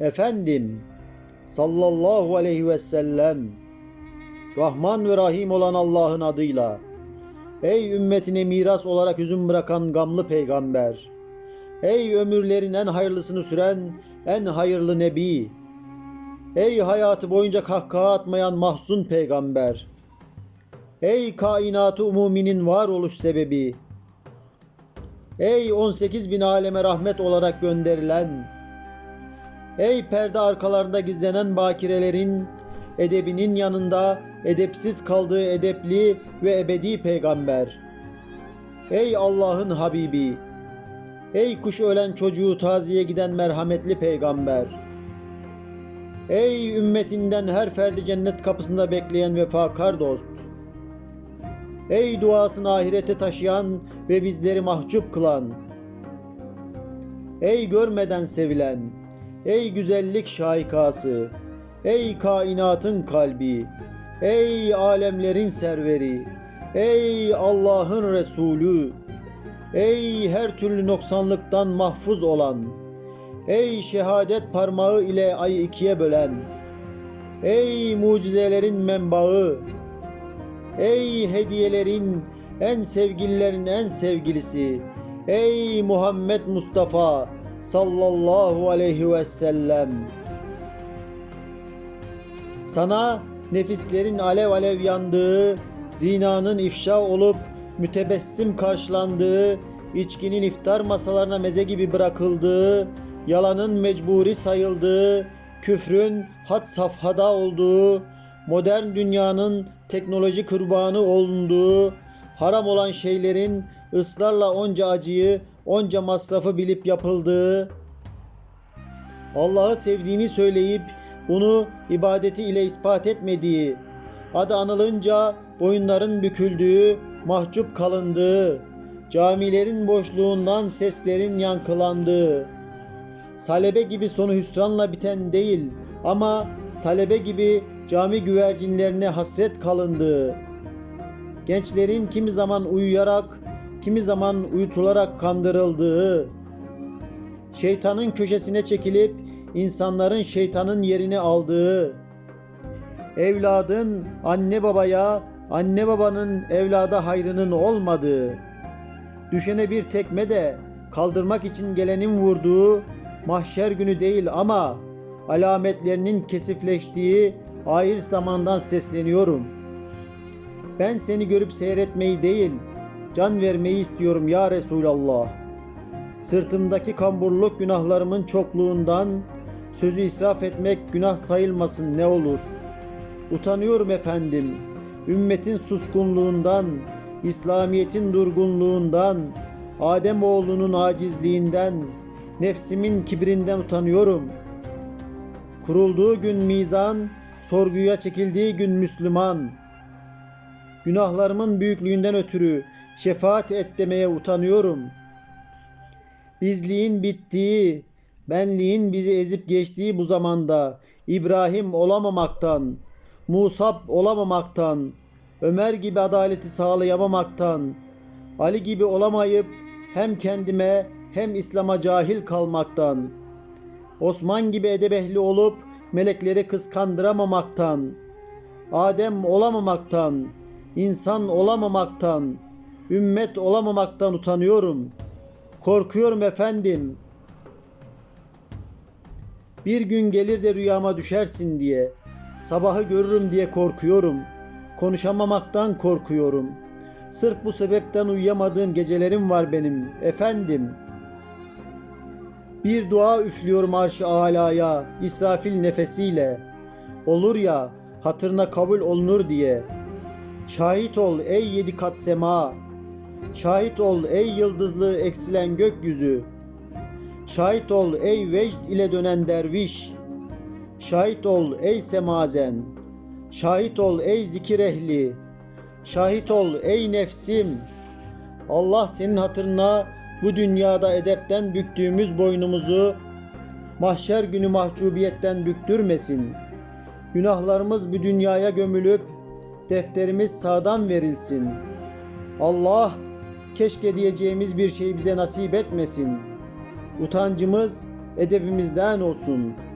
Efendim sallallahu aleyhi ve sellem Rahman ve Rahim olan Allah'ın adıyla Ey ümmetine miras olarak üzüm bırakan gamlı peygamber Ey ömürlerin en hayırlısını süren en hayırlı nebi Ey hayatı boyunca kahkaha atmayan mahzun peygamber Ey kainatı umuminin varoluş sebebi Ey 18 bin aleme rahmet olarak gönderilen Ey perde arkalarında gizlenen bakirelerin edebinin yanında edepsiz kaldığı edepli ve ebedi peygamber. Ey Allah'ın Habibi. Ey kuş ölen çocuğu taziye giden merhametli peygamber. Ey ümmetinden her ferdi cennet kapısında bekleyen vefakar dost. Ey duasını ahirete taşıyan ve bizleri mahcup kılan. Ey görmeden sevilen, ey güzellik şahikası, ey kainatın kalbi, ey alemlerin serveri, ey Allah'ın Resulü, ey her türlü noksanlıktan mahfuz olan, ey şehadet parmağı ile ayı ikiye bölen, ey mucizelerin menbaı, ey hediyelerin en sevgililerin en sevgilisi, ey Muhammed Mustafa sallallahu aleyhi ve sellem. Sana nefislerin alev alev yandığı, zinanın ifşa olup mütebessim karşılandığı, içkinin iftar masalarına meze gibi bırakıldığı, yalanın mecburi sayıldığı, küfrün had safhada olduğu, modern dünyanın teknoloji kurbanı olunduğu, haram olan şeylerin ısrarla onca acıyı, onca masrafı bilip yapıldığı, Allah'ı sevdiğini söyleyip bunu ibadeti ile ispat etmediği, adı anılınca boyunların büküldüğü, mahcup kalındığı, camilerin boşluğundan seslerin yankılandığı, salebe gibi sonu hüsranla biten değil ama salebe gibi cami güvercinlerine hasret kalındığı, gençlerin kimi zaman uyuyarak, kimi zaman uyutularak kandırıldığı, şeytanın köşesine çekilip insanların şeytanın yerini aldığı, evladın anne babaya, anne babanın evlada hayrının olmadığı, düşene bir tekme de kaldırmak için gelenin vurduğu mahşer günü değil ama alametlerinin kesifleştiği ahir zamandan sesleniyorum. Ben seni görüp seyretmeyi değil, can vermeyi istiyorum ya Resulallah. Sırtımdaki kamburluk günahlarımın çokluğundan sözü israf etmek günah sayılmasın ne olur. Utanıyorum efendim. Ümmetin suskunluğundan, İslamiyetin durgunluğundan, Adem oğlunun acizliğinden, nefsimin kibrinden utanıyorum. Kurulduğu gün mizan, sorguya çekildiği gün Müslüman. Günahlarımın büyüklüğünden ötürü şefaat et demeye utanıyorum. Bizliğin bittiği, benliğin bizi ezip geçtiği bu zamanda İbrahim olamamaktan, Musab olamamaktan, Ömer gibi adaleti sağlayamamaktan, Ali gibi olamayıp hem kendime hem İslam'a cahil kalmaktan, Osman gibi edebehli olup melekleri kıskandıramamaktan, Adem olamamaktan, insan olamamaktan, ümmet olamamaktan utanıyorum. Korkuyorum efendim. Bir gün gelir de rüyama düşersin diye, sabahı görürüm diye korkuyorum. Konuşamamaktan korkuyorum. Sırf bu sebepten uyuyamadığım gecelerim var benim efendim. Bir dua üflüyorum arş-ı alaya İsrafil nefesiyle. Olur ya hatırına kabul olunur diye. Şahit ol ey yedi kat sema. Şahit ol ey yıldızlı eksilen gökyüzü. Şahit ol ey vecd ile dönen derviş. Şahit ol ey semazen. Şahit ol ey zikir ehli. Şahit ol ey nefsim. Allah senin hatırına bu dünyada edepten büktüğümüz boynumuzu mahşer günü mahcubiyetten büktürmesin. Günahlarımız bu dünyaya gömülüp defterimiz sağdan verilsin. Allah keşke diyeceğimiz bir şey bize nasip etmesin. Utancımız edebimizden olsun.''